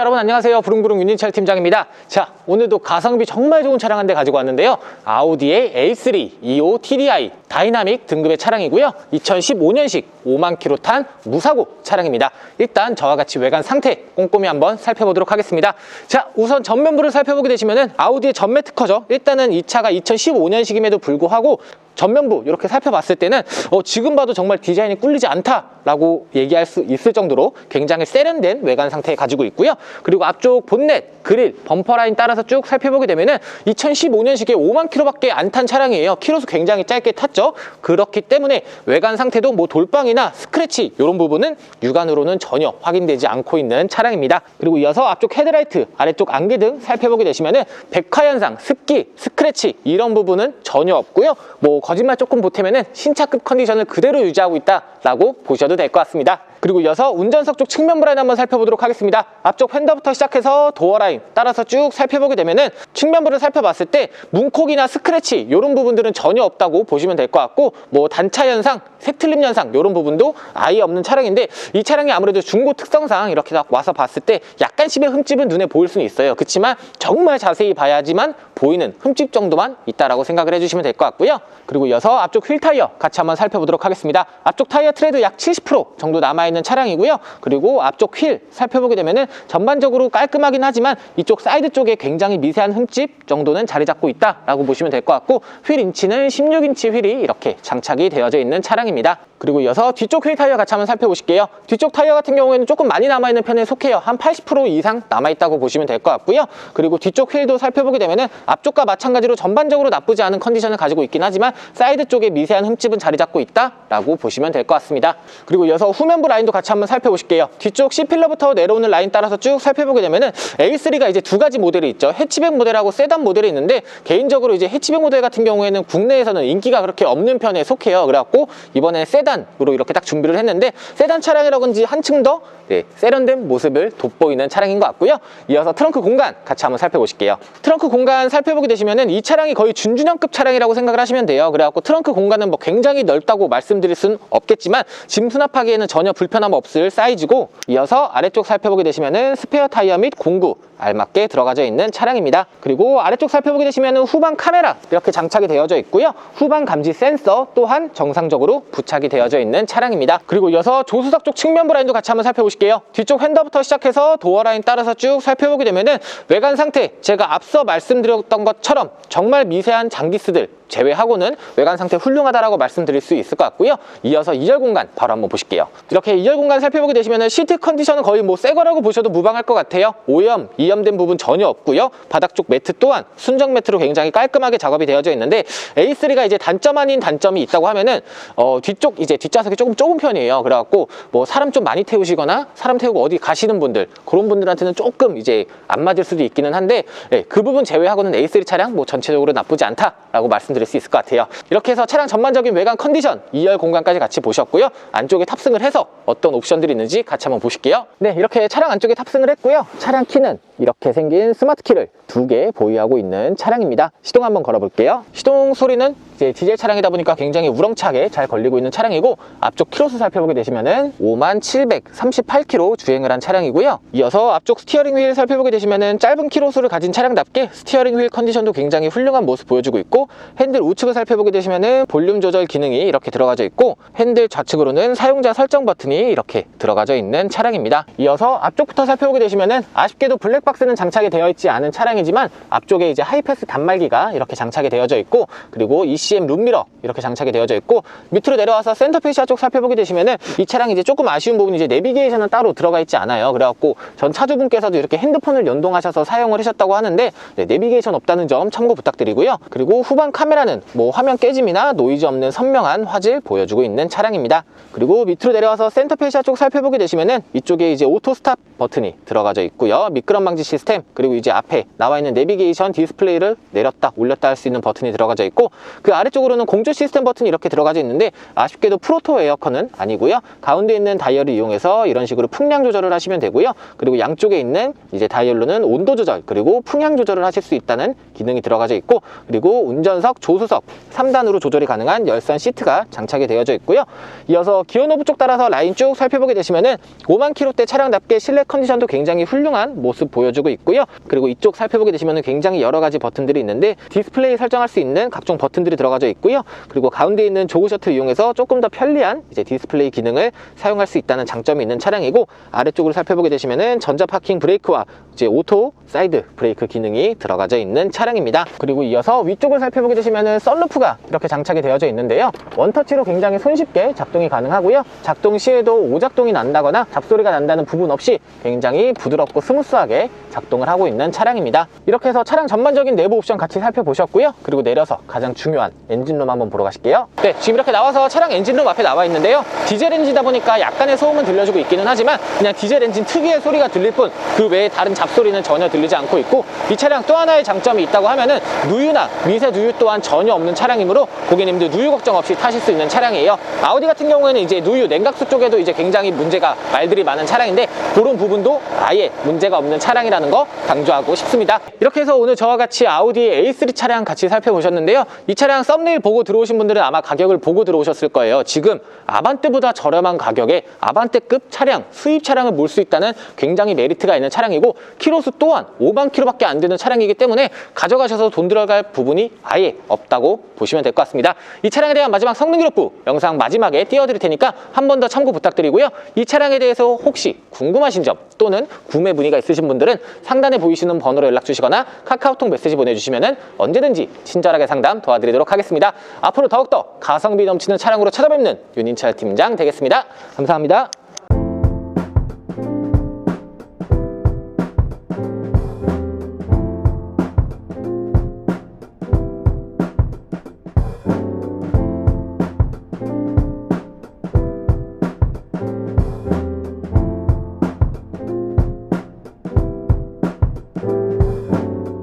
여러분 안녕하세요. 부릉부릉 윤인철 팀장입니다. 자, 오늘도 가성비 정말 좋은 차량 한 대 가지고 왔는데요. 아우디의 A3 25 TDI 다이나믹 등급의 차량이고요. 2015년식 5만 킬로 탄 무사고 차량입니다. 일단 저와 같이 외관 상태 꼼꼼히 한번 살펴보도록 하겠습니다. 자, 우선 전면부를 살펴보게 되시면은 아우디의 전매 특허죠. 일단은 이 차가 2015년식임에도 불구하고 전면부 이렇게 살펴봤을 때는 어, 지금 봐도 정말 디자인이 꿀리지 않다라고 얘기할 수 있을 정도로 굉장히 세련된 외관 상태에 가지고 있고요. 그리고 앞쪽 본넷, 그릴, 범퍼 라인 따라서 쭉 살펴보게 되면은 2015년식에 5만 킬로밖에 안 탄 차량이에요. 키로수 굉장히 짧게 탔죠. 그렇기 때문에 외관 상태도 뭐 돌방이나 스크래치 이런 부분은 육안으로는 전혀 확인되지 않고 있는 차량입니다. 그리고 이어서 앞쪽 헤드라이트, 아래쪽 안개 등 살펴보게 되시면은 백화 현상, 습기, 스크래치 이런 부분은 전혀 없고요. 뭐 거짓말 조금 보태면은 신차급 컨디션을 그대로 유지하고 있다라고 보셔도 될 것 같습니다. 그리고 이어서 운전석 쪽 측면 브라인 한번 살펴보도록 하겠습니다. 앞쪽 휀더부터 시작해서 도어 라인 따라서 쭉 살펴보게 되면은 측면부를 살펴봤을 때 문콕이나 스크래치 이런 부분들은 전혀 없다고 보시면 될 것 같고 뭐 단차 현상, 색틀림 현상 이런 부분도 아예 없는 차량인데 이 차량이 아무래도 중고 특성상 이렇게 딱 와서 봤을 때 약간씩의 흠집은 눈에 보일 수는 있어요. 그렇지만 정말 자세히 봐야지만 보이는 흠집 정도만 있다라고 생각을 해주시면 될 것 같고요. 그리고 이어서 앞쪽 휠 타이어 같이 한번 살펴보도록 하겠습니다. 앞쪽 타이어 트레드 약 70% 정도 남아있는 차량이고요. 그리고 앞쪽 휠 살펴보게 되면은 전반 적으로 깔끔하긴 하지만 이쪽 사이드 쪽에 굉장히 미세한 흠집 정도는 자리 잡고 있다라고 보시면 될 것 같고 휠 인치는 16인치 휠이 이렇게 장착이 되어져 있는 차량입니다. 그리고 이어서 뒤쪽 휠 타이어 같이 한번 살펴보실게요. 뒤쪽 타이어 같은 경우에는 조금 많이 남아있는 편에 속해요. 한 80% 이상 남아있다고 보시면 될 것 같고요. 그리고 뒤쪽 휠도 살펴보게 되면 은 앞쪽과 마찬가지로 전반적으로 나쁘지 않은 컨디션을 가지고 있긴 하지만 사이드 쪽에 미세한 흠집은 자리 잡고 있다라고 보시면 될 것 같습니다. 그리고 이어서 후면부 라인도 같이 한번 살펴보실게요. 뒤쪽 C필러부터 내려오는 라인 따라서 쭉 살펴보게 되면 은 A3가 이제 두 가지 모델이 있죠. 해치백 모델하고 세단 모델이 있는데 개인적으로 이제 해치백 모델 같은 경우에는 국내에서는 인기가 그렇게 없는 편에 속해요. 그래갖고 이번에 세단 으로 이렇게 딱 준비를 했는데 세단 차량이라든지 한층 더 네, 세련된 모습을 돋보이는 차량인 것 같고요. 이어서 트렁크 공간 같이 한번 살펴보실게요. 트렁크 공간 살펴보게 되시면은 이 차량이 거의 준준형급 차량이라고 생각을 하시면 돼요. 그래갖고 트렁크 공간은 뭐 굉장히 넓다고 말씀드릴 수는 없겠지만 짐 수납하기에는 전혀 불편함 없을 사이즈고 이어서 아래쪽 살펴보게 되시면은 스페어 타이어 및 공구 알맞게 들어가져 있는 차량입니다. 그리고 아래쪽 살펴보게 되시면은 후방 카메라 이렇게 장착이 되어져 있고요. 후방 감지 센서 또한 정상적으로 부착이 되어 져 있는 차량입니다. 그리고 이어서 조수석 쪽 측면 브라인도 같이 한번 살펴보실게요. 뒤쪽 핸더부터 시작해서 도어 라인 따라서 쭉 살펴보게 되면은 외관 상태 제가 앞서 말씀드렸던 것처럼 정말 미세한 장기스들 제외하고는 외관 상태 훌륭하다라고 말씀드릴 수 있을 것 같고요. 이어서 2열 공간 바로 한번 보실게요. 이렇게 2열 공간 살펴보게 되시면 시트 컨디션은 거의 뭐 새 거라고 보셔도 무방할 것 같아요. 오염, 이염된 부분 전혀 없고요. 바닥 쪽 매트 또한 순정 매트로 굉장히 깔끔하게 작업이 되어져 있는데 A3가 이제 단점 아닌 단점이 있다고 하면은 어, 뒤쪽 이제 뒷좌석이 조금 좁은 편이에요. 그래갖고 뭐 사람 좀 많이 태우시거나 사람 태우고 어디 가시는 분들 그런 분들한테는 조금 이제 안 맞을 수도 있기는 한데 예, 그 부분 제외하고는 A3 차량 뭐 전체적으로 나쁘지 않다라고 말씀드 릴 수 있을 것 같아요. 이렇게 해서 차량 전반적인 외관 컨디션 2열 공간까지 같이 보셨고요. 안쪽에 탑승을 해서 어떤 옵션들이 있는지 같이 한번 보실게요. 네, 이렇게 차량 안쪽에 탑승을 했고요. 차량 키는 이렇게 생긴 스마트 키를 두 개 보유하고 있는 차량입니다. 시동 한번 걸어볼게요. 시동 소리는 이제 디젤 차량이다 보니까 굉장히 우렁차게 잘 걸리고 있는 차량이고 앞쪽 키로수 살펴보게 되시면은 5만 738km 주행을 한 차량이고요. 이어서 앞쪽 스티어링 휠 살펴보게 되시면은 짧은 키로수를 가진 차량답게 스티어링 휠 컨디션도 굉장히 훌륭한 모습 보여주고 있고 핸들 우측을 살펴보게 되시면은 볼륨 조절 기능이 이렇게 들어가져 있고 핸들 좌측으로는 사용자 설정 버튼이 이렇게 들어가져 있는 차량입니다. 이어서 앞쪽부터 살펴보게 되시면은 아쉽게도 블랙박스는 장착이 되어 있지 않은 차량이지만 앞쪽에 이제 하이패스 단말기가 이렇게 장착이 되어져 있고 그리고 ECM 룸미러 이렇게 장착이 되어져 있고 밑으로 내려와서 센터 페시아 쪽 살펴보게 되시면은 이 차량이 이제 조금 아쉬운 부분이 이제 내비게이션은 따로 들어가 있지 않아요. 그래갖고 전 차주분께서도 이렇게 핸드폰을 연동하셔서 사용을 하셨다고 하는데 네, 내비게이션 없다는 점 참고 부탁드리고요. 그리고 후방 카메라는 뭐 화면 깨짐이나 노이즈 없는 선명한 화질 보여주고 있는 차량입니다. 그리고 밑으로 내려와서 센터 페시아 쪽 살펴보게 되시면은 이쪽에 이제 오토 스탑 버튼이 들어가져 있고요. 미끄럼 방지 시스템 그리고 이제 앞에 나와 있는 내비게이션 디스플레이를 내렸다 올렸다 할 수 있는 버튼이 들어가져 있고 그 아래쪽으로는 공조 시스템 버튼이 이렇게 들어가져 있는데 아쉽게도 프로토 에어컨은 아니고요. 가운데 있는 다이얼을 이용해서 이런 식으로 풍량 조절을 하시면 되고요. 그리고 양쪽에 있는 이제 다이얼로는 온도 조절 그리고 풍량 조절을 하실 수 있다는 기능이 들어가져 있고 그리고 운전석, 조수석 3단으로 조절이 가능한 열선 시트가 장착이 되어져 있고요. 이어서 기어 노브 쪽 따라서 라인 쭉 살펴보게 되시면은 5만 킬로대 차량답게 실내 컨디션도 굉장히 훌륭한 모습 보여주고 있고요. 그리고 이쪽 살펴보게 되시면은 굉장히 여러 가지 버튼들이 있는데 디스플레이 설정할 수 있는 각종 버튼들이 들어가 져 있고요. 그리고 가운데 있는 조그 셔틀 이용해서 조금 더 편리한 이제 디스플레이 기능을 사용할 수 있다는 장점이 있는 차량이고 아래쪽으로 살펴보게 되시면은 전자 파킹 브레이크와 이제 오토 사이드 브레이크 기능이 들어가져 있는 차량입니다. 그리고 이어서 위쪽을 살펴보게 되시면은 썬루프가 이렇게 장착이 되어져 있는데요. 원터치로 굉장히 손쉽게 작동이 가능하고요. 작동 시에도 오작동이 난다거나 잡소리가 난다는 부분 없이 굉장히 부드럽고 스무스하게 작동을 하고 있는 차량입니다. 이렇게 해서 차량 전반적인 내부 옵션 같이 살펴보셨고요. 그리고 내려서 가장 중요한 엔진룸 한번 보러 가실게요. 네, 지금 이렇게 나와서 차량 엔진룸 앞에 나와 있는데요. 디젤 엔진이다 보니까 약간의 소음은 들려주고 있기는 하지만 그냥 디젤 엔진 특유의 소리가 들릴 뿐 그 외에 다른 잡소리는 전혀 들리지 않고 있고 이 차량 또 하나의 장점이 있다고 하면은 누유나 미세 누유 또한 전혀 없는 차량이므로 고객님들 누유 걱정 없이 타실 수 있는 차량이에요. 아우디 같은 경우에는 이제 누유 냉각수 쪽에도 이제 굉장히 문제가 말들이 많은 차량인데 그런 부분도 아예 문제가 없는 차량이라 는 거 강조하고 싶습니다. 이렇게 해서 오늘 저와 같이 아우디의 A3 차량 같이 살펴보셨는데요. 이 차량 썸네일 보고 들어오신 분들은 아마 가격을 보고 들어오셨을 거예요. 지금 아반떼보다 저렴한 가격에 아반떼급 차량, 수입 차량을 몰 수 있다는 굉장히 메리트가 있는 차량이고 키로수 또한 5만 킬로밖에 안 되는 차량이기 때문에 가져가셔서 돈 들어갈 부분이 아예 없다고 보시면 될 것 같습니다. 이 차량에 대한 마지막 성능 기록부 영상 마지막에 띄워드릴 테니까 한 번 더 참고 부탁드리고요. 이 차량에 대해서 혹시 궁금하신 점 또는 구매 문의가 있으신 분들은 상단에 보이시는 번호로 연락 주시거나 카카오톡 메시지 보내주시면 언제든지 친절하게 상담 도와드리도록 하겠습니다. 앞으로 더욱더 가성비 넘치는 차량으로 찾아뵙는 윤인철 팀장 되겠습니다. 감사합니다.